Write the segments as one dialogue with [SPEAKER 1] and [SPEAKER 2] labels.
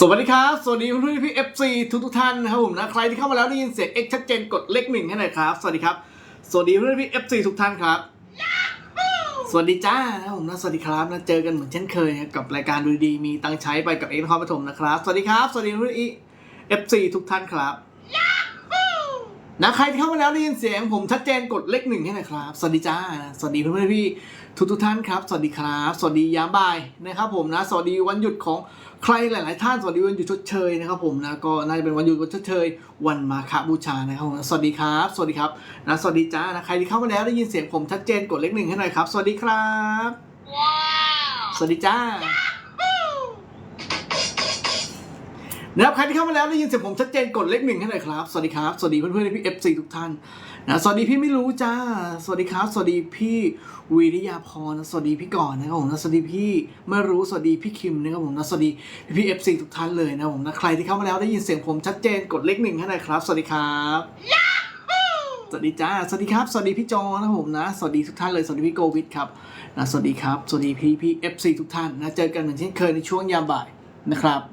[SPEAKER 1] สวัสดีครับ สวัสดีเพื่อนๆพี่ FC ทุกทุกท่านนะครับผมนะ ใครที่เข้ามาแล้วได้ยินเสียง X ชัดเจนกดเลขหนึ่งให้หน่อยครับ สวัสดีครับ สวัสดีเพื่อนๆพี่ FC ทุกท่านครับ สวัสดีจ้านะครับผมนะ สวัสดีครับนะ เจอกันเหมือนเช่นเคยกับรายการดูดีมีตังใช้ไปกับเอ็นคอปฐมนะครับ สวัสดีครับ สวัสดีเพื่อนๆพี่ FC ทุกท่านครับ นะใครที่เข้ามาแล้วได้ยินเสียงผมชัดเจนกดเลขหนึ่งให้หน่อยครับ สวัสดีจ้า สวัสดีเพื่อนๆพี่ทุกทุกท่านครับ สวัสดีครับ สวัสดียามบ่ายนะครับผมนะ สวัสดีวันหยุดของ ใครหลาย ๆ ท่านสวัสดีวันหยุดชดเชยนะครับผมนะก็น่าจะเป็นวันหยุดวันชดเชย วันมาฆบูชานะครับผมสวัสดีครับ สวัสดีครับนะสวัสดีจ้านะใครที่เข้ามาแล้วได้ยินเสียงผมชัดเจนกดเลขหนึ่งให้หน่อยครับ สวัสดีครับ สวัสดีจ้า นะครับใครที่เข้ามาแล้วได้ยินเสียงผมชัดเจนกดเลขหนึ่งให้หน่อยครับ สวัสดีครับ สวัสดีเพื่อนๆพี่เอฟซีทุกท่านนะสวัสดีพี่ไม่รู้จ้า สวัสดีครับ สวัสดีพี่วิริยาพรนะสวัสดีพี่ก่อนนะครับผมนะสวัสดีพี่ไม่รู้สวัสดีพี่คิมนะครับผมนะสวัสดีพี่เอฟซีทุกท่านเลยนะครับผมนะใครที่เข้ามาแล้วได้ยินเสียงผมชัดเจนกดเลขหนึ่งให้หน่อยครับ สวัสดีครับสวัสดีจ้าสวัสดีครับ สวัสดีพี่จอนะครับผมนะ สวัสดีทุกท่านเลยสวัสดีพี่โกวิทครับนะสวัสดีครับ สวัสดีพี่พี่เอฟซีทุกท่านนะเจอกันเหมือนเช่นเคยในช่วงยามบ่ายนะครับ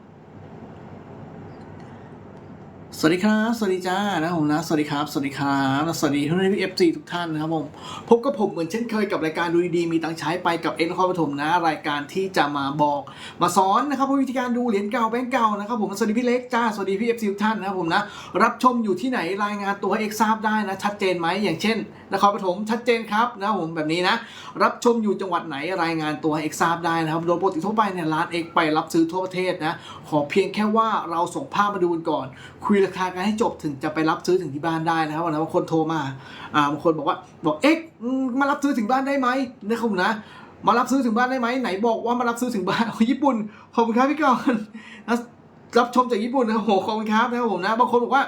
[SPEAKER 1] สวัสดีครับ สวัสดีจ้านะผมนะ สวัสดีครับ สวัสดีครับสวัสดีทุกท่านพี่เอฟซีทุกท่านนะครับผมพบกับผมเหมือนเช่นเคยกับรายการดูดีมีตังใช้ไปกับเอ็นคอปฐมนะ รายการที่จะมาบอก มาสอนนะครับวิธีการดูเหรียญเก่าแบงก์เก่านะครับผมสวัสดีพี่เล็กจ้าสวัสดีพี่เอฟซีทุกท่านนะครับผมนะรับชมอยู่ที่ไหนรายงานตัวเอกทราบได้นะชัดเจนไหมอย่างเช่นนครปฐมชัดเจนครับนะครับผมแบบนี้นะ รับชมอยู่จังหวัดไหนรายงานตัวเอกทราบได้นะครับโดยปกติทั่วไปเนี่ยร้านเอกไปรับซื้อทั่วประเทศนะขอเพียงแค่ว่าเราส่งภาพมาดูกันก่อนคุยราคากันให้จบถึงจะไปรับซื้อถึงที่บ้านได้นะครับวันนั้นบางคนโทรมาอ่าบางคนบอกว่าบอกเอ๊ะมารับซื้อถึงบ้านได้ไหมนะครับผมนะมารับซื้อถึงบ้านได้ไหมไหนบอกว่ามารับซื้อถึงบ้านของญี่ปุ่นขอบคุณครับพี่กอนรับชมจากญี่ปุ่นนะโหขอบคุณครับนะครับผมนะบางคนบอกว่า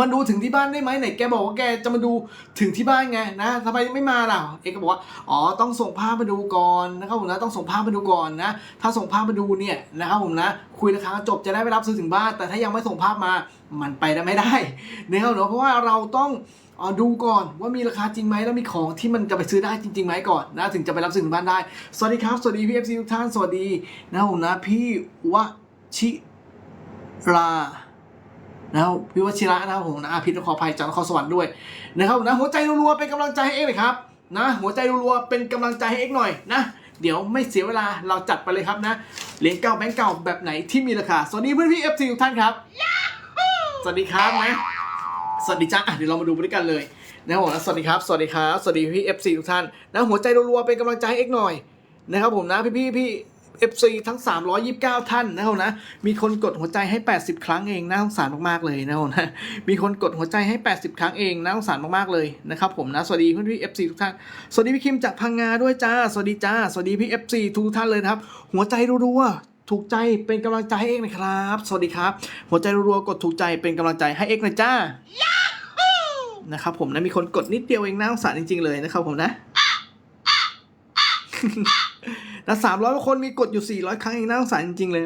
[SPEAKER 1] มาดูถึงที่บ้านได้ไหมไหนแกบอกว่าแกจะมาดูถึงที่บ้านไงนะทำไมไม่มาล่ะเอกก็บอกว่าอ๋อต้องส่งภาพมาดูก่อนนะครับผมนะต้องส่งภาพมาดูก่อนนะถ้าส่งภาพมาดูเนี่ยนะครับผมนะคุยราคาจบจะได้ไปรับซื้อถึงบ้าน แต่ถ้ายังไม่ส่งภาพมามันไปได้ไม่ได้เนะครับเนาะเพราะว่าเราต้องอ่อดูก่อนว่ามีราคาจริงไหมแล้วมีของที่มันจะไปซื้อได้จริงๆไหมก่อนนะถึงจะไปรับซื้อถึงบ้านได้ สวัสดีครับ สวัสดีพี่เอฟซีทุกท่านสวัสดีนะครับผมนะพี่วชิรา นะครับพี่วชิระนะครับผมนะอะพี่ต้องขออภัยจากนครสวรรค์ด้วยนะครับผมนะหัวใจรัวๆเป็นกำลังใจให้เอ็กเลยครับนะหัวใจรัวๆเป็นกำลังใจให้เอ็กหน่อยนะเดี๋ยวไม่เสียเวลาเราจัดไปเลยครับนะเหรียญเก่าแบงก์เก่าแบบไหนที่มีราคาสวัสดีเพื่อนพี่เอฟซีทุกท่านครับสวัสดีครับนะสวัสดีจ้าอะเดี๋ยวเรามาดูไปด้วยกันเลยนะครับผมนะสวัสดีครับสวัสดีครับสวัสดีพี่เอฟซีทุกท่านนะหัวใจรัวๆเป็นกำลังใจให้เอ็กหน่อยนะครับผมนะพี่พี่พี่ เอฟซีทั้ง 329 ท่านนะครับผมนะ มีคนกดหัวใจให้ 80 ครั้งเองน่าสงสารมากๆเลยนะครับผมนะ มีคนกดหัวใจให้ 80 ครั้งเองน่าสงสารมากๆเลยนะครับผมนะ สวัสดีเพื่อนพี่เอฟซีทุกท่าน สวัสดีพี่คิมจากพังงาด้วยจ้า สวัสดีจ้า สวัสดีพี่เอฟซีทุกท่านเลยครับ หัวใจรัวๆถูกใจเป็นกำลังใจให้เอกนะครับ สวัสดีครับ หัวใจรัวๆกดถูกใจเป็นกำลังใจให้เอกน่อยจ้านะครับผมนะมีคนกดนิดเดียวเองน่าสงสารจริง ๆ เลยนะครับผมนะ และสามร้อยคนมีกดอยู่สี่ร้อยครั้งเองน่าสงสารจริงๆเลย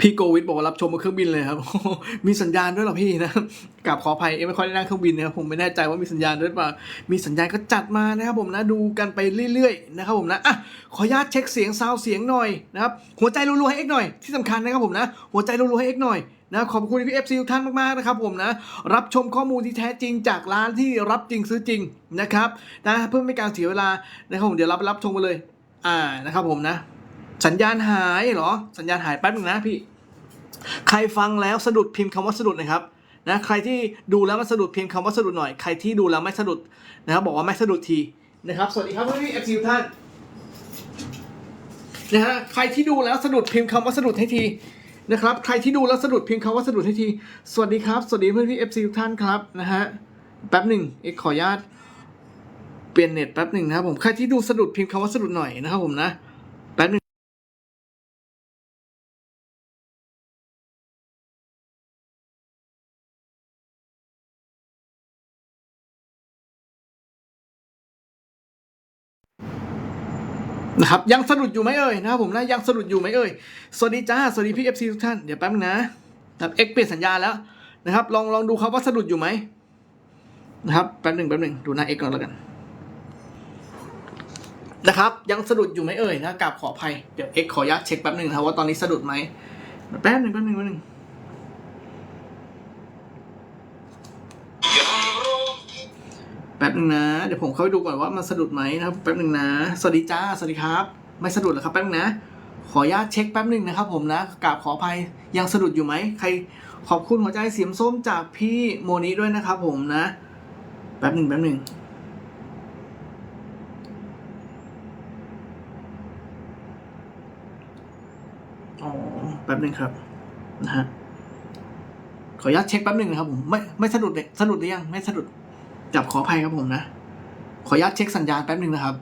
[SPEAKER 1] พี่โกวิทบอกว่ารับชมบนเครื่องบินเลยครับ มีสัญญาณด้วยหรอพี่นะกราบขออภัยเอ็มไม่ค่อยได้นั่งเครื่องบินนะครับผมไม่แน่ใจว่ามีสัญญาณด้วยเปล่ามีสัญญาณก็จัดมานะครับผมนะดูกันไปเรื่อยๆนะครับผมนะอะขออนุญาตเช็คเสียงซาวเสียงหน่อยนะครับหัวใจรัวๆให้เอ็กหน่อยที่สำคัญนะครับผมนะ หัวใจรัวๆให้เอ็กหน่อยนะขอบคุณพี่เอฟซีทุกท่านมากๆนะครับผมนะ รับชมข้อมูลที่แท้จริงจากร้านที่รับจริงซื้อจริงนะครับนะเพื่อไม่ให้การเสียเวลานะครับผมเดี๋ยวราไปรับชมกันเลย อ่านะครับผมนะ สัญญาณหายเหรอ สัญญาณหายแป๊บนึงนะพี่ ใครฟังแล้วสะดุดพิมพ์คำว่าสะดุดนะครับนะใครที่ดูแล้วมันสะดุดพิมพ์คำว่าสะดุดหน่อย ใครที่ดูแล้วไม่สะดุดนะครับ บอกว่าไม่สะดุดทีนะครับ สวัสดีครับพี่เอฟซีท่านนะฮะใครที่ดูแล้วสะดุดพิมพ์คำว่าสะดุดให้ทีนะครับ ใครที่ดูแล้วสะดุดพิมพ์คำว่าสะดุดให้ที สวัสดีครับ สวัสดีเพื่อนพี่เอฟซีทุกท่านครับนะฮะแป๊บหนึ่งเอกขออนุญาตเปลี่ยนเน็ตแป๊บหนึ่งนะครับผมใครที่ดูสะดุดพิมพ์คำว่าสะดุดหน่อยนะครับผมนะ นะครับยังสะดุดอยู่ไหมเอ่ยนะครับผมนะยังสะดุดอยู่ไหมเอ่ยสวัสดีจ้าสวัสดีพี่เอฟซีทุกท่านเดี๋ยวแป๊บนึงนะนะครับเอ็กเปลี่ยนสัญญาแล้วนะครับ ลองลองดูครับว่าสะดุดอยู่ไหมนะครับแป๊บหนึ่งแป๊บหนึ่งดูหน้า X ก่อนแล้วกันนะครับ ยังสะดุดอยู่ไหมเอ่ยนะกราบขออภัยเดี๋ยว X ขออนุญาตเช็คแป๊บหนึ่งนะครับว่าตอนนี้สะดุดไหมแป๊บหนึ่งแป๊บหนึ่งแป๊บหนึ่ง แป๊บหนึ่งนะ เดี๋ยวผมเข้าไปดูก่อนว่ามันสะดุดไหมนะครับแป๊บหนึ่งนะ สวัสดีจ้า สวัสดีครับ ไม่สะดุดหรอครับแป๊บนึงนะขออนุญาตเช็คแป๊บหนึ่งนะครับ ผมนะกราบขออภัยยังสะดุดอยู่ไหมใครขอบคุณหัวใจเสียมส้มจากพี่โมนิด้วยนะครับผมนะ แป๊บหนึ่งแป๊บหนึ่งอ๋อแป๊บหนึ่งครับนะฮะขออนุญาตเช็คแป๊บหนึ่งนะครับผมไม่ไม่สะดุดเลยสะดุดหรือยังไม่สะดุด จับขออภัยครับผมนะ ขออนุญาตเช็คสัญญาณแป๊บหนึ่งนะครับ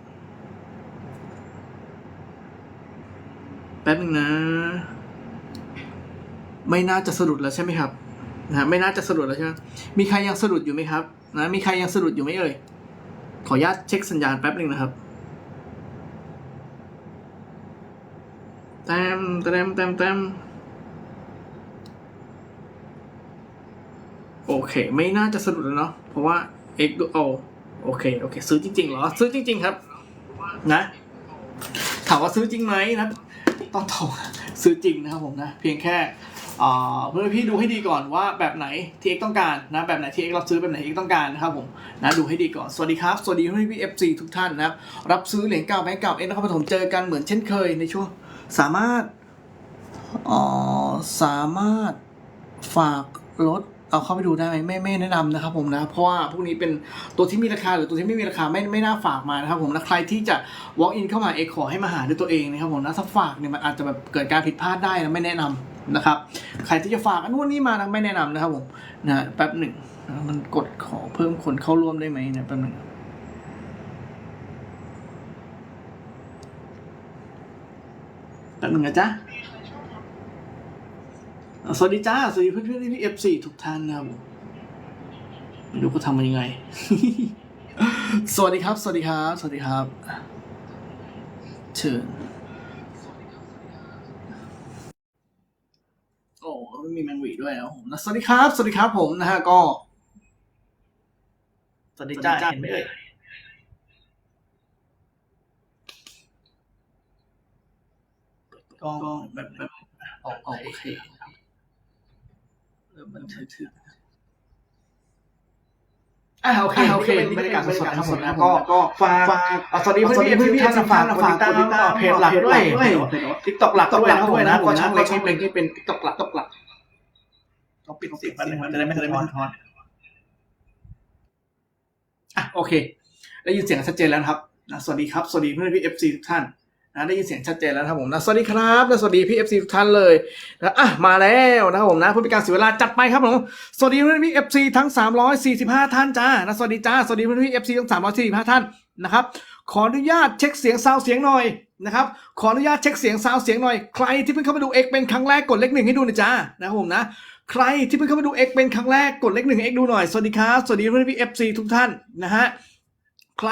[SPEAKER 1] แป๊บหนึ่งนะ ไม่น่าจะสะดุดแล้วใช่ไหมครับนะไม่น่าจะสะดุดแล้วใช่ไหมมีใครยังสะดุดอยู่ไหมครับ นะ มีใครยังสะดุดอยู่ไหมเอ่ย ขออนุญาตเช็คสัญญาณแป๊บหนึ่งนะครับแต้มแต้มแต้มแต้มโอเค ไม่น่าจะสะดุดแล้วเนาะเพราะว่า x ดูโอโอเคโอเค ซื้อจริงๆเหรอ ซื้อจริง ๆ ครับ นะถามว่าซื้อจริงไหมนะต้องตอบซื้อจริงนะครับผมนะ เพียงแค่เพื่อพี่ดูให้ดีก่อนว่าแบบไหนที่ X ต้องการนะแบบไหนที่ X รับซื้อแบบไหน X ต้องการนะครับผมนะดูให้ดีก่อนสวัสดีครับสวัสดีพี่พี่ FC ทุกท่านนะครับรับซื้อเหรียญเก่าแบงก์เก่า X นะครปฐมเจอกันเหมือนเช่นเคยในช่วงสามารถอ่อสามารถฝากรถ เอาเข้าไปดูได้ไหมไม่ไม่แนะนำนะครับผมนะ เพราะว่าพวกนี้เป็นตัวที่มีราคาหรือตัวที่ไม่มีราคาไม่ไม่น่าฝากมานะครับผมนะใครที่จะ walk in เข้ามาเอกขอให้มาหาด้วยตัวเองนะครับผมนะถ้าฝากเนี่ยมันอาจจะแบบเกิดการผิดพลาดได้นะไม่แนะนำนะครับ ใครที่จะฝากอันนู้นนี่มานะไม่แนะนำนะครับผมนะแป๊บหนึ่งมันกดขอเพิ่มคนเข้าร่วมได้ไหมเนี่ยแป๊บหนึ่งแป๊บหนึ่งนะจ๊ะ สวัสดีจ้า สวัสดีเพื่อนๆที่เอฟซีทุกท่านนะครับผมไม่รู้เขาทำมันยังไง สวัสดีครับ สวัสดีครับ สวัสดีครับ เชิญ โอ้ไม่มีแมงหวีด้วยนะครับผมนะสวัสดีครับ สวัสดีครับผมนะฮะก็ สวัสดีจ้าเห็นไหมเอ่ยกล้องแบบแบบออกออกโอเคเริ่ม บันทึกถึงอ่าโอเคโอเคบรรยากาศสดๆทั้งหมดนะก็ก็ฝากอะสวัสดีเพื่อนๆพี่ๆท่านฝากฝากกดติดตามเพจหลักด้วยทิกตอกหลักด้วยนะครับผมนะก็ช่องเล็กช่องเล็กที่เป็นทิกตอกหลักตอกหลักต้องปิดเสียงแป๊บนึงมันจะได้ไม่จะได้ไม่สะท้อนอะโอเคได้ยินเสียงชัดเจนแล้วนะครับนะสวัสดีครับ สวัสดีเพื่อนพี่เอฟซีทุกท่าน นะได้ยินเสียงชัดเจนแล้วนะครับผมนะสวัสดีครับและสวัสดีพี่เอฟซีทุกท่านเลยนะอะมาแล้วนะครับผมนะเพื่อเป็นการเสียเวลาจัดไปครับผมสวัสดีเพื่อนพี่เอฟซีทั้ง 345 ท่านจ้านะสวัสดีจ้าสวัสดีเพื่อนพี่เอฟซีทั้ง 345 ท่านนะครับขออนุญาตเช็คเสียงซาวเสียงหน่อยนะครับขออนุญาตเช็คเสียงซาวเสียงหน่อยใครที่เพิ่งเข้ามาดูเอกเป็นครั้งแรกกดเลขหนึ่งให้ดูหนะจ้านะครับผมนะใครที่เพิ่งเข้ามาดู X เป็นครั้งแรกกดเลขหนึ่งให้ดูหน่อยสวัสดีครับสวัสดีเพื่อนพี่ FC ทุกท่านนะฮะ ใคร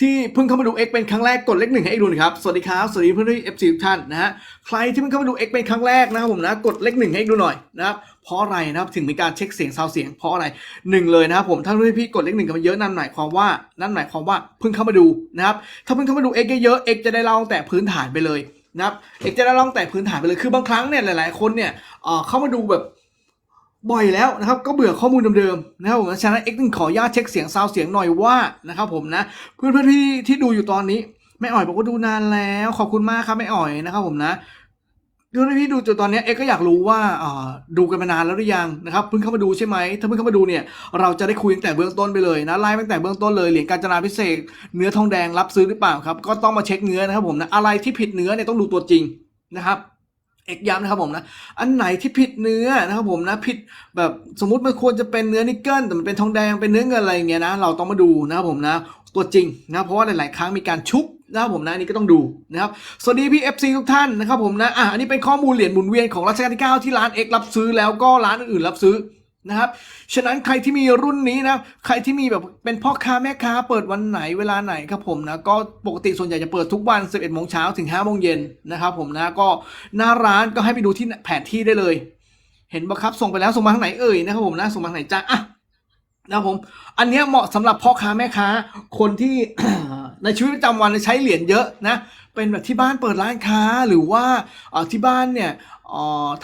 [SPEAKER 1] ที่เพิ่งเข้ามาดู X เป็นครั้งแรกกดเลขหนึ่งให้ X ดูหน่อยครับ สวัสดีครับ สวัสดีเพื่อนพี่ FC ทุกท่านนะฮะ ใครที่เพิ่งเข้ามาดู X เป็นครั้งแรกนะครับผมนะ กดเลขหนึ่งให้ X ดูหน่อยนะครับ เพราะอะไรนะครับ ถึงมีการเช็คเสียงซาวเสียง เพราะอะไรหนึ่งเลยนะครับผม ถ้าเพื่อนพี่กดเลขหนึ่งกันมาเยอะนั่นหมายความว่า นั่นหมายความว่าเพิ่งเข้ามาดูนะครับ ถ้าเพิ่งเข้ามาดู X เยอะๆ X จะได้เล่าตั้งแต่พื้นฐานไปเลยนะครับ X จะได้เล่าตั้งแต่พื้นฐานไปเลย คือบางครั้งเนี่ยหลาย ๆ คนเนี่ยเอ่อเข้ามาดูแบบ บ่อยแล้วนะครับก็เบื่อข้อมูลเดิมๆนะครับผมฉะนั้นเอ็กซ์ขออนุญาตเช็คเสียงซาวเสียงหน่อยว่านะครับผมนะเพื่อนๆที่ที่ดูอยู่ตอนนี้แม่อ่อยบอกว่าดูนานแล้วขอบคุณมากครับแม่อ่อยนะครับผมนะเพื่อนๆที่ดูจนตอนนี้เอ็กก็อยากรู้ว่าดูกันมานานแล้วหรือยังนะครับเพิ่งเข้ามาดูใช่ไหมถ้าเพิ่งเข้ามาดูเนี่ยเราจะได้คุยตั้งแต่เบื้องต้นไปเลยนะไล่ตั้งแต่เบื้องต้นเลยเหรียญการจนาพิเศษ เนื้อทองแดงรับซื้อหรือเปล่าครับก็ต้องมาเช็คเนื้อนะครับผมนะอะไรที่ผิดเนื้อเนี่ยต้องดูตัวจริงนะครับ เอกย้ำนะครับผมนะ อันไหนที่ผิดเนื้อนะครับผมนะผิดแบบสมมุติมันควรจะเป็นเนื้อนิกเกิลแต่มันเป็นทองแดงเป็นเนื้อเงินอะไรอย่างเงี้ยนะเราต้องมาดูนะครับผมนะตัวจริงนะเพราะว่าหลาย ๆ ครั้งมีการชุบนะครับผมนะอันนี้ก็ต้องดูนะครับสวัสดีพี่ FC ทุกท่านนะครับผมนะอะอันนี้เป็นข้อมูลเหรียญหมุนเวียนของรัชกาลที่ 9 ที่ร้านเอกรับซื้อแล้วก็ร้านอื่นๆรับซื้อ นะครับ ฉะนั้นใครที่มีรุ่นนี้นะ ใครที่มีแบบเป็นพ่อค้าแม่ค้าเปิดวันไหนเวลาไหนครับผมนะ ก็ปกติส่วนใหญ่จะเปิดทุกวัน 11โมงเช้าถึง5โมงเย็นนะครับผมนะ ก็หน้าร้านก็ให้ไปดูที่แผนที่ได้เลย เห็นบ่ครับ ส่งไปแล้วส่งมาทางไหนเอ่ยนะครับผมนะ ส่งมาทางไหนจ้าอะนะครับผม อันนี้เหมาะสำหรับพ่อค้าแม่ค้า คนที่ในชีวิตประจำวันใช้เหรียญเยอะนะ เป็นแบบที่บ้านเปิดร้านค้าหรือว่าที่บ้านเนี่ย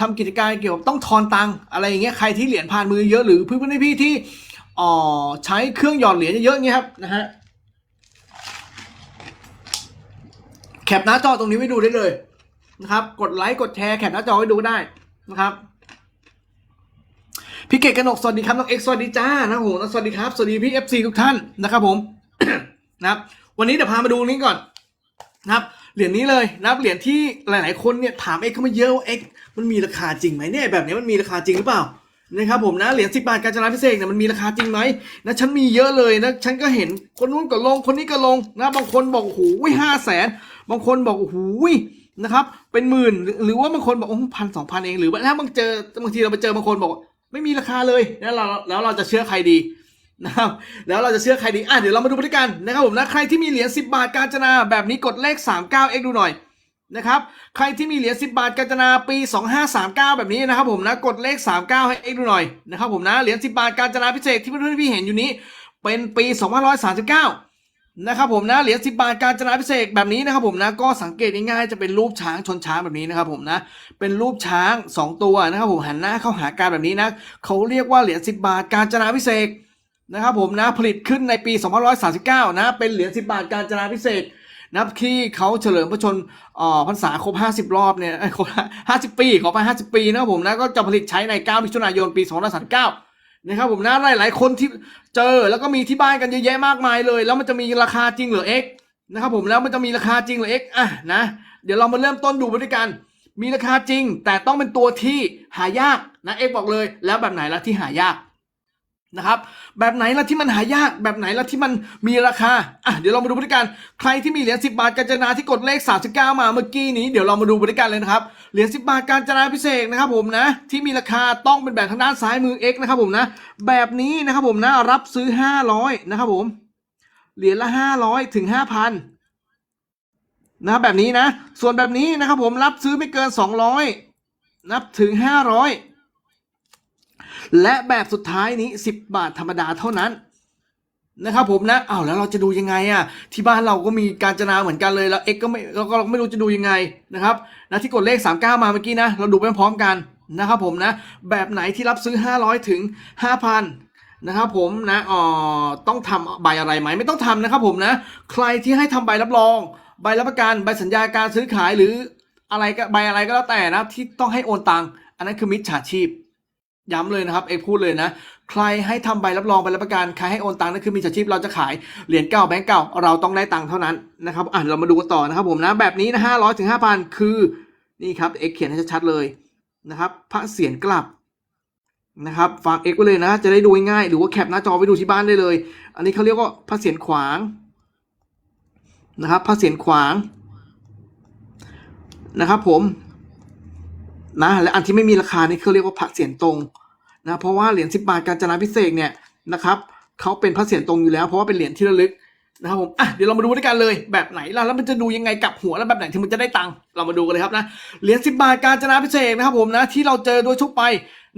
[SPEAKER 1] ทำกิจการเกี่ยวกับต้องทอนตังอะไรอย่างเงี้ยใครที่เหรียญผ่านมือเยอะหรือเพื่อนๆพี่ที่ใช้เครื่องหยอดเหรียญเยอะๆเงี้ยครับนะฮะแคปหน้าจอตรงนี้ไว้ดูได้เลยนะครับ กดไลค์กดแชร์แคปหน้าจอไว้ดูได้นะครับพี่เกดกนกสวัสดีครับน้องเอ็กซ์สวัสดีจ้านะครับผมสวัสดีครับสวัสดีพี่เอฟซีทุกท่านนะครับผมนะครับ วันนี้เดี๋ยวพามาดูนี้ก่อนนะครับ เหรียญนี้เลยนะครับเหรียญที่หลาย ๆ คนเนี่ยถามเอ็กเข้ามาเยอะว่าเอ็กมันมีราคาจริงไหมเนี่ยแบบนี้มันมีราคาจริงหรือเปล่านะครับผมนะเหรียญสิบาทกาญจนาพิเศษเนี่ยมันมีราคาจริงไหมนะฉันมีเยอะเลยนะฉันก็เห็นคนนู้นก็ลงคนนี้ก็ลงนะบางคนบอกโอ้โหห้าแสนบางคนบอกโอ้โหนะครับเป็นหมื่นหรือว่าบางคนบอกโอ้พันสองพันเองหรือว่าถ้าบางเจอบางทีเราไปเจอบางคนบอก ไม่มีราคาเลยแล้วเราแล้วเราจะเชื่อใครดี นะครับแล้วเราจะเชื่อใครดีอะเดี๋ยวเรามาดูไปด้วยกันนะครับผมนะใครที่มีเหรียญ10 บาทกาญจนาแบบนี้กดเลข 39x ดูหน่อยนะครับใครที่มีเหรียญ10 บาทกาญจนาปี 2539 แบบนี้นะครับผมนะกดเลข 39 ให้ x ดูหน่อยนะครับผมนะเหรียญ10 บาทกาญจนาพิเศษที่เพื่อนๆพี่เห็นอยู่นี้เป็นปี2539นะครับผมนะเหรียญ10 บาทกาญจนาพิเศษแบบนี้นะครับผมนะก็สังเกตง่ายๆจะเป็นรูปช้างชนช้างแบบนี้นะครับผมนะเป็นรูปช้าง 2 ตัวนะครับผมหันหน้าเข้าหากันแบบนี้นะเขาเรียกว่าเหรียญ10 บาทกาญจนาพิเศษ นะครับผมนะผลิตขึ้นในปี 2539 นะเป็นเหรียญ10 บาทกาญจนาพิเศษนับที่เขาเฉลิมพระชนพรรษาครบ 50 รอบเนี่ยเอ้ยครบ50 ปีขอไป 50 ปีนะครับผมนะก็จะผลิตใช้ใน 9 มิถุนายนปี 2539 นะครับผมนะหลาย ๆ คนที่เจอแล้วก็มีที่บ้านกันเยอะแยะมากมายเลย แล้วมันจะมีราคาจริงหรือ X นะครับผมแล้วมันจะมีราคาจริงหรือ X อะนะเดี๋ยวเรามาเริ่มต้นดูไปด้วยกัน มีราคาจริง แต่ต้องเป็นตัวที่หายากนะเอกบอกเลย แล้วแบบไหนละที่หายาก นะครับแบบไหนละที่มันหายากแบบไหนละที่มันมีราคาอะเดี๋ยวเรามาดูบริการใครที่มีเหรียญ10 บาทกาญจนาที่กดเลข 39 มาเมื่อกี้นี้เดี๋ยวเรามาดูบริการเลยนะครับเหรียญ10 บาทกาญจนาพิเศษนะครับผมนะที่มีราคาต้องเป็นแบบทางด้านซ้ายมือ X นะครับผมนะแบบนี้นะครับผมนะรับซื้อ 500นะครับผมเหรียญละ 500ถึง5,000นะครับแบบนี้นะ ส่วนแบบนี้นะครับผมรับซื้อไม่เกิน 200 นับถึง 500 และแบบสุดท้ายนี้ 10 บาทธรรมดาเท่านั้นนะครับผมนะอ้าวแล้วเราจะดูยังไงอะที่บ้านเราก็มีการจนาเหมือนกันเลยแล้วเอ็กก็ไม่เราก็ไม่รู้จะดูยังไงนะครับนะที่กดเลข 39 มาเมื่อกี้นะ เราดูไปพร้อมกันนะครับผมนะ แบบไหนที่รับซื้อ 500 ถึง 5,000นะครับผมนะอ๋อต้องทำใบอะไรไหมไม่ต้องทำนะครับผมนะ ใครที่ให้ทำใบรับรอง ใบรับประกันใบสัญญาการซื้อขายหรืออะไรก็ใบอะไรก็แล้วแต่นะที่ต้องให้โอนตังค์อันนั้นคือมิจฉาชีพ ย้ำเลยนะครับเอกพูดเลยนะ ใครให้ทำใบรับรองใบรับประกันใครให้โอนตังค์นั่นคือมิจฉาชีพเราจะขายเหรียญเก่าแบงก์เก่าเราต้องได้ตังค์เท่านั้นนะครับอะเรามาดูกันต่อนะครับผมนะแบบนี้นะห้าร้อยถึงห้าพันคือนี่ครับเอกเขียนให้ชัดๆเลยนะครับ พระเศียรกลับนะครับฝากเอกไว้เลยนะ จะได้ดูง่ายหรือว่าแคปหน้าจอไปดูที่บ้านได้เลย อันนี้เขาเรียกว่าพระเศียรขวางนะครับพระเศียรขวางนะครับผม นะและอันที่ไม่มีราคานี่เขาเรียกว่าพระเศียรตรงนะเพราะว่าเหรียญสิบาทการจนาพิเศษเนี่ยนะครับเขาเป็นพระเศียรตรงอยู่แล้วเพราะว่าเป็นเหรียญที่ระลึกนะครับผมอะเดี๋ยวเรามาดูด้วยกันเลยแบบไหนล่ะแล้วมันจะดูยังไงกับหัวแล้วแบบไหนที่มันจะได้ตังค์เรามาดูกันเลยครับนะเหรียญสิบาทการจนาพิเศษนะครับผมนะที่เราเจอโดยทั่วไป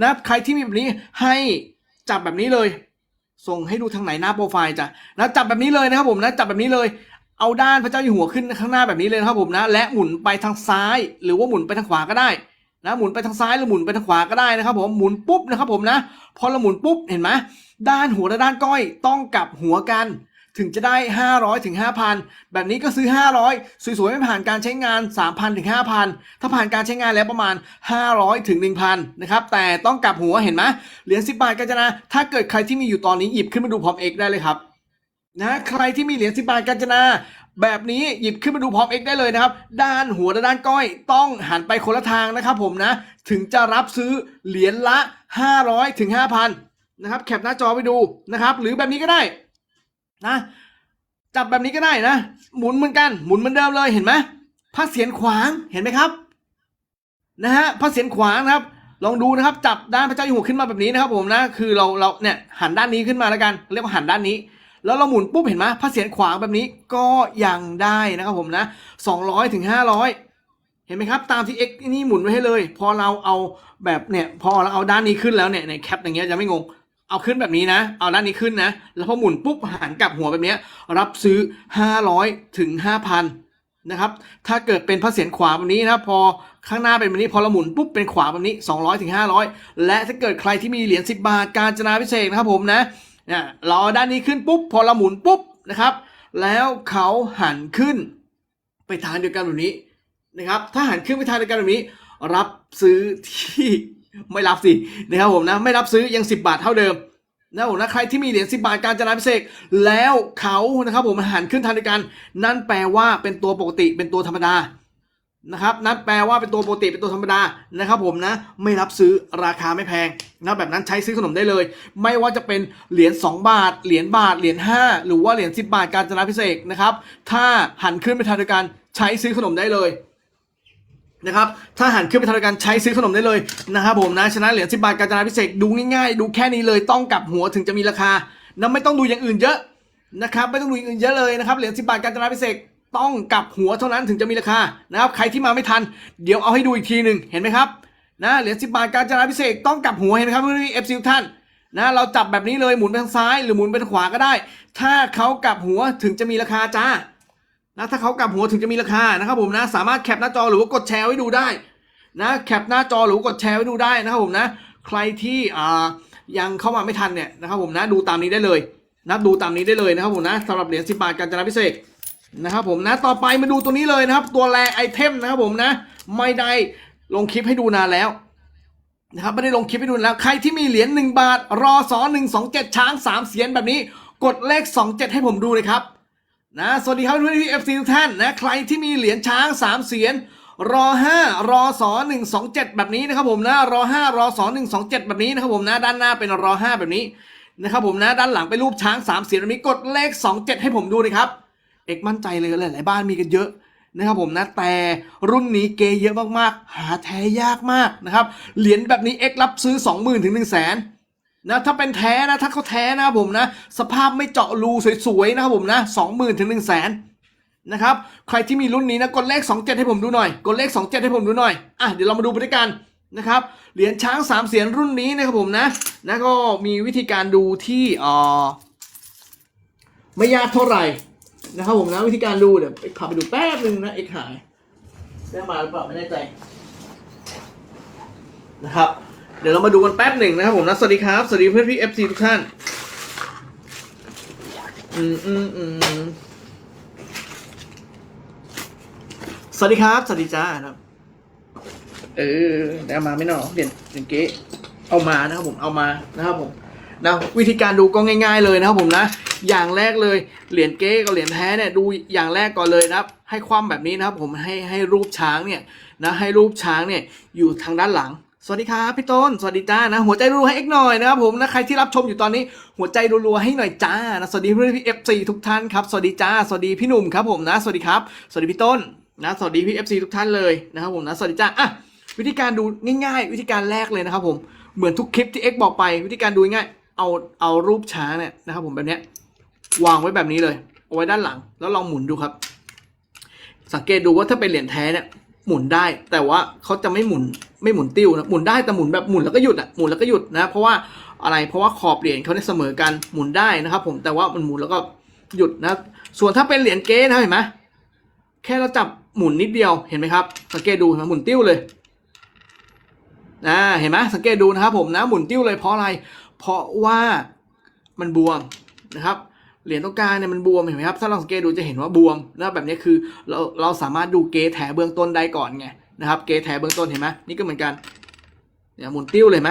[SPEAKER 1] นะใครที่มีแบบนี้ให้จับแบบนี้เลย ส่งให้ดูทางไหนหน้าโปรไฟล์จ้ะนะจับแบบนี้เลยนะครับผมนะจับแบบนี้เลย เอาด้านพระเจ้าอยู่หัวขึ้นข้างหน้าแบบนี้เลยนะครับผมนะ และหมุนไปทางซ้าย หรือว่าหมุนไปทางขวาก็ได้ นะหมุนไปทางซ้ายหรือหมุนไปทางขวาก็ได้นะครับผมหมุนปุ๊บนะครับผมนะพอเราหมุนปุ๊บเห็นไหมด้านหัวและด้านก้อยต้องกลับหัวกันถึงจะได้ 500ถึง5,000 แบบนี้ก็ซื้อ 500 สวยๆ ไม่ผ่านการใช้งาน 3,000ถึง5,000 ถ้าผ่านการใช้งานแล้วประมาณ 500ถึง1,000 นะครับ แต่ต้องกลับหัวเห็นไหมเหรียญ10 บาทกาญจนา ถ้าเกิดใครที่มีอยู่ตอนนี้หยิบขึ้นมาดูพร้อมเอกได้เลยครับนะใครที่มีเหรียญสิบาทกาญจนา แบบนี้หยิบขึ้นมาดูพร้อมเอกได้เลยนะครับ ด้านหัวและด้านก้อยต้องหันไปคนละทางนะครับผมนะ ถึงจะรับซื้อเหรียญละ 500ถึง5,000นะครับแคปหน้าจอไปดูนะครับ หรือแบบนี้ก็ได้นะจับแบบนี้ก็ได้นะ หมุนเหมือนกันหมุนเหมือนเดิมเลยเห็นไหมพระเศียรขวางเห็นไหมครับนะฮะพระเศียรขวางนะครับ ลองดูนะครับ จับด้านพระเจ้าอยู่หัวขึ้นมาแบบนี้นะครับ ผมนะ คือเราเราเนี่ยหันด้านนี้ขึ้นมาแล้วกัน เรียกว่าหันด้านนี้ แล้วเราหมุนปุ๊บเห็นไหมพระเศียรขวางแบบนี้ก็ยังได้นะครับผมนะ200ถึง500 เห็นไหมครับ ตามที่ x นี่หมุนไว้ให้เลย พอเราเอาแบบเนี่ยพอเราเอาด้านนี้ขึ้นแล้วเนี่ยในแคปอย่างเงี้ยจะไม่งงเอาขึ้นแบบนี้นะ เอาด้านนี้ขึ้นนะ แล้วพอหมุนปุ๊บหันกลับหัวแบบเนี้ยรับซื้อ 500 ถึง 5,000 นะครับ ถ้าเกิดเป็นพระเศียรขวาแบบนี้นะพอข้างหน้าเป็นแบบนี้ พอเราหมุนปุ๊บเป็นขวาแบบนี้ 200 ถึง 500 และถ้าเกิดใครที่มีเหรียญ 10 บาท การจนาพิเศษนะครับผมนะ นี่ยเราเอด้านนี้ขึ้นปุ๊บพอเราหมุนปุ๊บนะครับ แล้วเขาหันขึ้นไปทางเดียวกันแบบนี้นะครับ ถ้าหันขึ้นไปทางเดียวกันแบบนี้ รับซื้อที่ไม่รับสินะครับผมนะไม่รับซื้อยัง 10 บาทเท่าเดิมนะผมนะใครที่มีเหรียญ10 บาทการจนาพิเศษกแล้วเขานะครับผมหันขึ้นทางเดียวกัน นั่นแปลว่าเป็นตัวปกติเป็นตัวธรรมดา นะครับนั่นแปลว่าเป็นตัวปกติเป็นตัวธรรมดานะครับผมนะไม่รับซื้อราคาไม่แพงนะแบบนั้นใช้ซื้อขนมได้เลย ไม่ว่าจะเป็นเหรียญ2บาท เหรียญบาทเหรียญ5 หรือว่าเหรียญ10 บาทการจนาพิเศษนะครับถ้าหันขึ้นไปทางเดียวกันใช้ซื้อขนมได้เลยนะครับถ้าหันขึ้นไปทางการใช้ซื้อขนมได้เลยนะครับผมนะชนะเหรียญสิบาทการจนาพิเศษดูง่ายๆ ดูแค่นี้เลยต้องกลับหัวถึงจะมีราคานะไม่ต้องดูอย่างอื่นเยอะนะครับไม่ต้องดูอย่างอื่นเยอะเลยนะครับเหรียญสิบาทการจนาพิเศษ ต้องกลับหัวเท่านั้นถึงจะมีราคานะครับใครที่มาไม่ทัน เดี๋ยวเอาให้ดูอีกทีหนึ่งเห็นไหมครับนะเหรียญสิบาทการจนาพิเศษต้องกลับหัวเห็นไหมครับพี่เอฟซีทุกท่านนะเราจับแบบนี้เลยหมุนไปทางซ้ายหรือหมุนไปทางขวาก็ได้ ถ้าเขากลับหัวถึงจะมีราคาจ้านะถ้าเขากลับหัวถึงจะมีราคานะครับผมนะสามารถแคปหน้าจอหรือว่ากดแชร์ไว้ดูได้นะแคปหน้าจอหรือกดแชร์ไว้ดูได้นะครับผมนะใครที่อ่ายังเข้ามาไม่ทันเนี่ยนะครับผมนะดูตามนี้ได้เลยนะดูตามนี้ได้เลยนะครับผมนะสำหรับเหรียญสิบาทการจนาพิเศษ นะครับผมนะต่อไปมาดูตัวนี้เลยนะครับ ตัวแรไอเทมนะครับผมนะ ไม่ได้ลงคลิปให้ดูนานแล้วนะครับไม่ได้ลงคลิปให้ดูแล้ว ใครที่มีเหรียญ1บาท รอสอหนึ่งสองเจ็ดช้างสามเสียนแบบนี้ กดเลข 27 ให้ผมดูเลยครับนะสวัสดีครับเพื่อนที่เอฟซีทุกท่านนะใครที่มีเหรียญช้าง3เสียนรอ5รอสอ1 2 7แบบนี้นะครับผมนะรอ5รอสอ1 2 7แบบนี้นะครับผมนะด้านหน้าเป็นรอ5แบบนี้นะครับผมนะด้านหลังเป็นรูปช้าง3เสียนแบบนี้กดเลข 27 ให้ผมดูนะครับ เอกมั่นใจเลยหลายๆบ้านมีกันเยอะนะครับผมนะแต่รุ่นนี้เกยเยอะมากๆ หาแท้ยากมากนะครับเหรียญแบบนี้เอกรับซื้อ 20,000ถึง1 0 0 0 0แสนนะถ้าเป็นแท้นะถ้าเขาแท้นะครับผมนะสภาพไม่เจาะรูสวยๆนะครับผมนะสองหมื่นถึงหนึ่งแสนนะครับใครที่มีรุ่นนี้นะกดเลข 27 ให้ผมดูหน่อยกดเลข 27 ให้ผมดูหน่อยอะเดี๋ยวเรามาดูไปด้วยกันนะครับเหรียญช้างสามเสียนรุ่นนี้นะครับผมนะนะก็มีวิธีการดูที่อ่อไม่ยากเท่าไหร่ นะครับผมนะวิธีการดูเดี๋ยวไปขับไปดูแป๊บนึงนะเอกหายได้มาหรือเปล่าไม่แน่ใจนะครับ เดี๋ยวเรามาดูกันแป๊บหนึ่งนะครับผมนะสวัสดีครับสวัสดีเพื่อนพี่เอฟซีทุกท่านอืมอืมอืมสวัสดีครับสวัสดีจ้านะครับเออเดี๋ยวเอามาไม่นอเดี๋ยวเดี๋ยวเก๊เอามานะครับผมเอามานะครับผมนะวิธีการดูก็ง่าย ๆเลยนะครับผมนะ อย่างแรกเลย เหรียญเก๊กับเหรียญแท้เนี่ยดูอย่างแรกก่อนเลยนะครับ ให้ความแบบนี้นะครับผมให้ให้รูปช้างเนี่ยนะให้รูปช้างเนี่ยอยู่ทางด้านหลังสวัสดีครับพี่ต้น สวัสดีจ้านะ หัวใจรัวให้เอ็กหน่อยนะครับผมนะใครที่รับชมอยู่ตอนนี้หัวใจรัวๆให้หน่อยจ้านะสวัสดีเพื่อนพี่เอฟซีทุกท่านครับสวัสดีจ้าสวัสดีพี่หนุ่มครับผมนะสวัสดีครับสวัสดีพี่ต้นนะสวัสดีพี่เอฟซีทุกท่านเลยนะครับผมนะสวัสดีจ้าอะวิธีการดูง่ายๆ วิธีการแรกเลยนะครับผมเหมือนทุกคลิปที่เอ็กบอกไป วิธีการดูง่ายเอาเอารูปช้างเนี่ยนะครับผมแบบเนี้ย วางไว้แบบนี้เลยเอาไว้ด้านหลัง แล้วลองหมุนดูครับ สังเกตดูว่าถ้าเป็นเหรียญแท้เนี่ยหมุนได้ แต่ว่าเขาจะไม่หมุนไม่หมุนติ้วนะหมุนได้แต่หมุนแบบหมุนแล้วก็หยุดอะหมุนแล้วก็หยุดนะ เพราะว่าอะไรเพราะว่าขอบเหรียญเขาเนี่ยเสมอกันหมุนได้นะครับ ผมแต่ว่ามันหมุนแล้วก็หยุดนะ ส่วนถ้าเป็นเหรียญเก๊นะเห็นไหมแค่เราจับหมุนนิดเดียวเห็นไหมครับ สังเกตดูเห็นไหมหมุนติ้วเลยนะเห็นไหมสังเกตดูนะครับผมนะหมุนติ้วเลยเพราะอะไร เพราะว่ามันบวมนะครับ เหรียญตรงกลางเนี่ยมันบวมเห็นไหมครับถ้าเราสังเกตดูจะเห็นว่าบวมนะแบบนี้คือเราเราสามารถดูเกแถเบื้องต้นได้ก่อนไงนะครับเกแถเบื้องต้นเห็นไหมนี่ก็เหมือนกันเนี่ยหมุนติ้วเลยไหม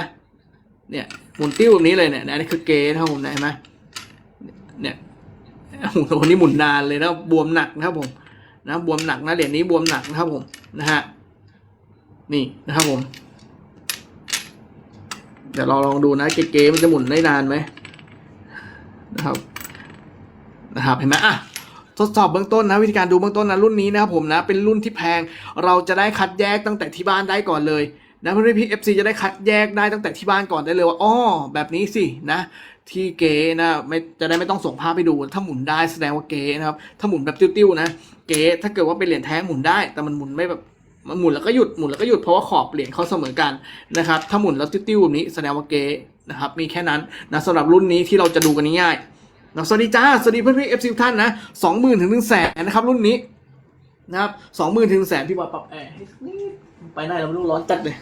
[SPEAKER 1] เนี่ยหมุนติ้วแบบนี้เลยเนี่ยอันนี้คือเกนะครับผมนะเห็นไหมเนี่ยโอ้โหคนนี้หมุนนานเลยนะบวมหนักนะครับผมนะบวมหนักนะเหรียญนี้บวมหนักนะครับผมนะฮะนี่นะครับผม เดี๋ยวเราลองดูนะเก๋ๆมันจะหมุนได้นานไหมนะครับ นะครับเห็นไหมอะทดสอบเบื้องต้นนะวิธีการดูเบื้องต้นนะรุ่นนี้นะครับผมนะเป็นรุ่นที่แพงเราจะได้คัดแยกตั้งแต่ที่บ้านได้ก่อนเลยนะเพื่อนพี่เอฟซีจะได้คัดแยกได้ตั้งแต่ที่บ้านก่อนได้เลยว่าอ๋อแบบนี้สินะที่เก๋นะไม่จะได้ไม่ต้องส่งภาพไปดูถ้าหมุนได้แสดงว่าเก๋นะครับถ้าหมุนแบบติ้วๆนะเก๋ถ้าเกิดว่าเป็นเหรียญแท้หมุนได้ แต่มันหมุนไม่แบบมันหมุนแล้วก็หยุดหมุนแล้วก็หยุดเพราะว่าขอบเหรียญเขาเสมอกันนะครับถ้าหมุนแล้วติ้วๆแบบนี้แสดงว่าเก๊นะครับมีแค่นั้นนะสำหรับรุ่นนี้ที่เราจะดูกันง่ายๆ นะสวัสดีจ้า สวัสดีเพื่อนๆเอฟซีท่านนะสองหมื่นถึงหนึ่งแสนนะครับ รุ่นนี้นะครับสองหมื่นถึงแสนพี่บอยปรับแอร์ให้นิดไปได้แล้วไม่รู้ร้อนจัดเลย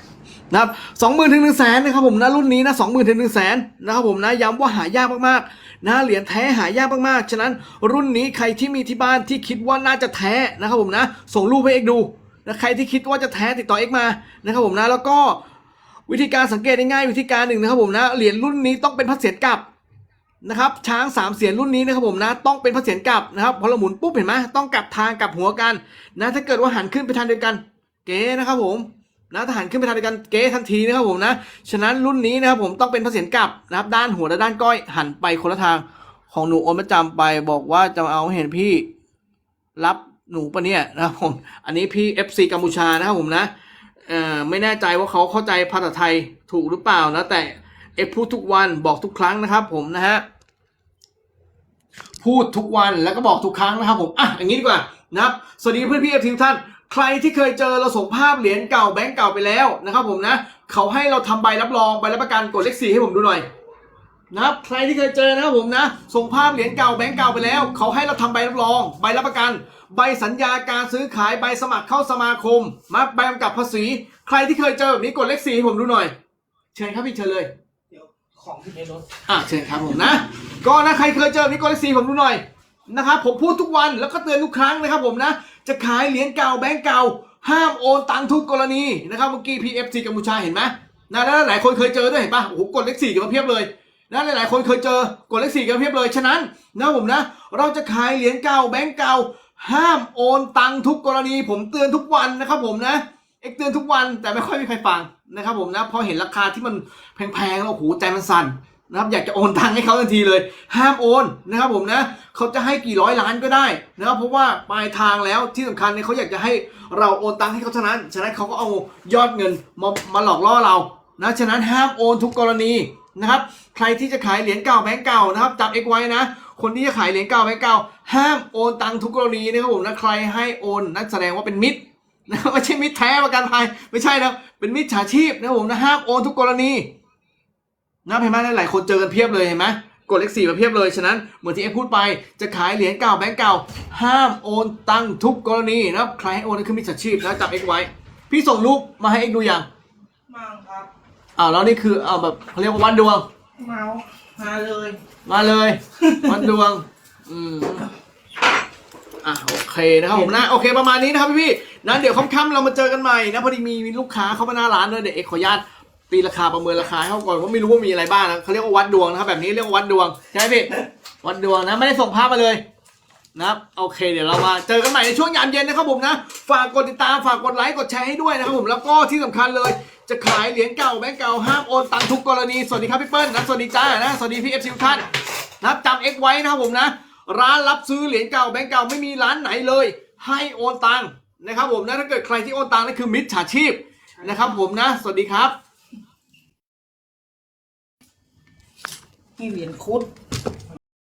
[SPEAKER 1] นะครับสองหมื่นถึงหนึ่งแสนนะครับผมนะรุ่นนี้นะสองหมื่นถึงหนึ่งแสนนะครับผมนะย้ำว่าหายากมากๆนะเหรียญแท้หายากมากๆ ฉะนั้นรุ่นนี้ใครที่มีที่บ้านที่คิดว่าน่าจะแท้นะครับผมนะส่งรูปให้เอกดูนะใครที่คิดว่าจะแท้ติดต่อเอกมานะครับผมนะแล้วก็วิธีการสังเกตง่ายๆวิธีการหนึ่งนะครับผมนะเหรียญรุ่นนี้ต้องเป็นพระเศียรกลับ นะครับช้างสามเสียนรุ่นนี้นะครับผมนะต้องเป็นพระเศียรกลับนะครับพอเราหมุนปุ๊บเห็นไหมต้องกลับทางกลับหัวกันนะถ้าเกิดว่าหันขึ้นไปทางเดียวกันเก๋นะครับผมนะทหารขึ้นไปทางเดียวกันเก๊ทันทีนะครับผมนะฉะนั้นรุ่นนี้นะครับผมต้องเป็นพระเศียรกลับนะครับด้านหัวและด้านก้อยหันไปคนละทางของหนูโอนประจำไปบอกว่าจะเอาเห็นพี่รับหนูปะเนี่ยนะครับผมอันนี้พี่ FC กัมพูชานะครับผมนะเอ่อไม่แน่ใจว่าเขาเข้าใจภาษาไทยถูกหรือเปล่านะแต่เอฟพูดทุกวันบอกทุกครั้งนะครับผมนะฮะ พูดทุกวันแล้วก็บอกทุกครั้งนะครับผมอะอย่างนี้ดีกว่านะครับสวัสดีเพื่อนพี่เอฟทีทุกท่าน ใครที่เคยเจอเราส่งภาพเหรียญเก่าแบงก์เก่าไปแล้วนะครับผมนะเขาให้เราทำใบรับรองใบรับประกันกดเลขสี่ให้ผมดูหน่อยนะครับใครที่เคยเจอนะครับผมนะส่งภาพเหรียญเก่าแบงก์เก่าไปแล้ว เขาให้เราทำใบรับรอง ใบรับประกัน ใบสัญญาการซื้อขายใบสมัครเข้าสมาคมมาใบกำกับภาษี ใครที่เคยเจอแบบนี้กดเลขสี่ให้ผมดูหน่อย เชิญครับพี่เชิญเลย
[SPEAKER 2] ของที่ในรถ
[SPEAKER 1] อะเชิญครับผมนะ ก็นะใครเคยเจอแบบนี้กดเลขสี่ผมดูหน่อยนะครับผมพูดทุกวันแล้วก็เตือนทุกครั้งนะครับผมนะ จะขายเหรียญเก่าแบงก์เก่า ห้ามโอนตังทุกกรณีนะครับเมื่อกี้ PFC กัมพูชาเห็นไหมนะแล้วหลายคนเคยเจอด้วยเห็นปะโอ้โหกดเลขสี่กันมาเพียบเลยนะหลายๆคนเคยเจอกดเลขสี่กันเพียบเลยฉะนั้นนะผมนะ เราจะขายเหรียญเก่าแบงก์เก่า ห้ามโอนตังทุกกรณี ผมเตือนทุกวันนะครับผมนะ เอกเตือนทุกวันแต่ไม่ค่อยมีใครฟังนะครับผมนะพอเห็นราคาที่มันแพงๆแล้วโอ้โหใจมันสั่นนะครับอยากจะโอนตังค์ให้เขาทันทีเลย ห้ามโอนนะครับผมนะเขาจะให้กี่ร้อยล้านก็ได้นะครับเพราะว่าปลายทางแล้วที่สำคัญเนี่ยเขาอยากจะให้เราโอนตังค์ให้เขาเท่านั้นฉะนั้นเขาก็เอายอดเงินมามาหลอกล่อเรานะฉะนั้นห้ามโอนทุกกรณีนะครับใครที่จะขายเหรียญเก่าแบงก์เก่านะครับจับเอกไว้นะ คนที่จะขายเหรียญเก่าแบงก์เก่าห้ามโอนตังค์ทุกกรณีนะครับผมนะใครให้โอนนั่นแสดงว่าเป็นมิตร นะครับไม่ใช่มิตรแท้ประกันภัยไม่ใช่นะเป็นมิตรฉาชีพนะครับผมนะห้ามโอนทุกกรณีนะเห็นไหมหลายๆคนเจอกันเพียบเลยเห็นไหมกดเลขสี่มาเพียบเลยฉะนั้นเหมือนที่เอ็กพูดไปจะขายเหรียญเก่าแบงก์เก่า ห้ามโอนตังค์ทุกกรณีนะครับใครให้โอนนั่นคือมิจฉาชีพนะจับเอ็กไว้ พี่ส่งรูปมาให้เอ็กดูยัง
[SPEAKER 2] มาครับ
[SPEAKER 1] อ้าวแล้วนี่คือเอาแบบเขาเรียกว่าวัดดวง
[SPEAKER 2] เมามาเลย
[SPEAKER 1] มาเลยวัดดวง อืม อะโอเคนะครับผมนะโอเคประมาณนี้นะครับพี่ๆนะเดี๋ยวค่ำๆเรามาเจอกันใหม่นะพอดีมีมีลูกค้าเข้ามาหน้าร้านด้วยเดี๋ยวเอกขออนุญาตตีราคาประเมินราคาให้เขาก่อนว่าไม่รู้ว่ามีอะไรบ้างนะเขาเรียกว่าวัดดวงนะครับแบบนี้เรียกว่าวัดดวงใช่ไหมพี่วัดดวงนะไม่ได้ส่งภาพมาเลยนะครับโอเคเดี๋ยวเรามาเจอกันใหม่ในช่วงยามเย็นนะครับผมนะ ฝากกดติดตามฝากกดไลค์กดแชร์ให้ด้วยนะครับผมแล้วก็ที่สำคัญเลยจะขายเหรียญเก่าแบงก์เก่าห้ามโอนตังค์ทุกกรณีสวัสดีครับพี่เปิ้ลนะสวัสดีจ้านะสวัสดีพี่เอฟซีทุกท่านนะครับจำเอ็กไว้นะครับผมนะ ร้านรับซื้อเหรียญเก่าแบงก์เก่าไม่มีร้านไหนเลย ให้โอนตังนะครับผมนะถ้าเกิดใครที่โอนตังนั่นคือมิจฉาชีพนะครับ ผมนะ สวัสดีครับ
[SPEAKER 2] ให้เหรียญคุด